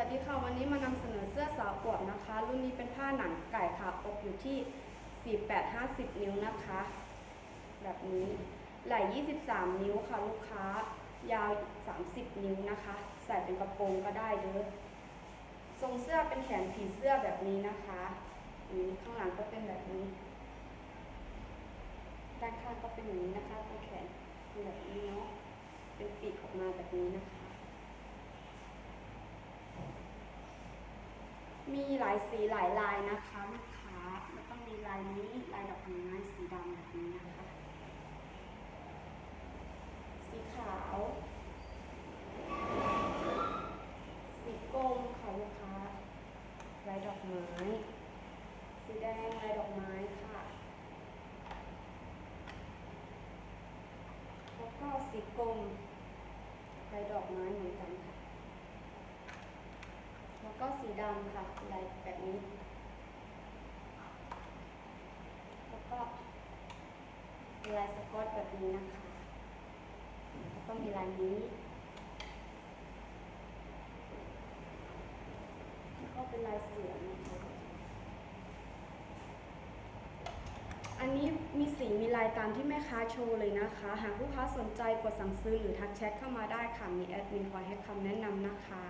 วัสดีค่ะ วันนี้มานำเสนอเสื้อสาวอวบนะคะ รุ่นนี้เป็นผ้าหนังไก่ค่ะอกอยู่ที่ 48-50 นิ้วนะคะ แบบนี้ไหล่23 นิ้วค่ะลูกค้ายาว 30 นิ้วนะคะ ใส่เป็นกระโปรงก็ได้เด้อทรงเสื้อเป็นแขนผีเสื้อแบบนี้นะคะอืมข้างหลังก็เป็นแบบนี้ ด้านข้างก็เป็นอย่างนี้นะคะตรงแขนเป็นแบบนี้เนาะ เป็นปีกออกมาแบบนี้นะคะ มีหลายสีหลายลายนะคะลูกค้าแล้วก็มีลายนี้ลายดอกไม้สีดำแบบนี้นะคะ สีขาว สีกรมค่ะลูกค้าลายดอกไม้ สีแดงลายดอกไม้ค่ะแล้วก็สีกรมลายดอกไม้เหมือนกันค่ะ ก็สีดำค่ะลายแบบนี้ แล้วก็ลายสกอตแบบนี้นะคะ แล้วก็มีลายนี้แล้วก็เป็นลายเสือนะคะอันนี้มีสีมีลายตามที่แม่ค้าโชว์เลยนะคะ หากลูกค้าสนใจกดสั่งซื้อหรือทักแชทเข้ามาได้ค่ะ มีแอดมินคอยให้คำแนะนำนะคะ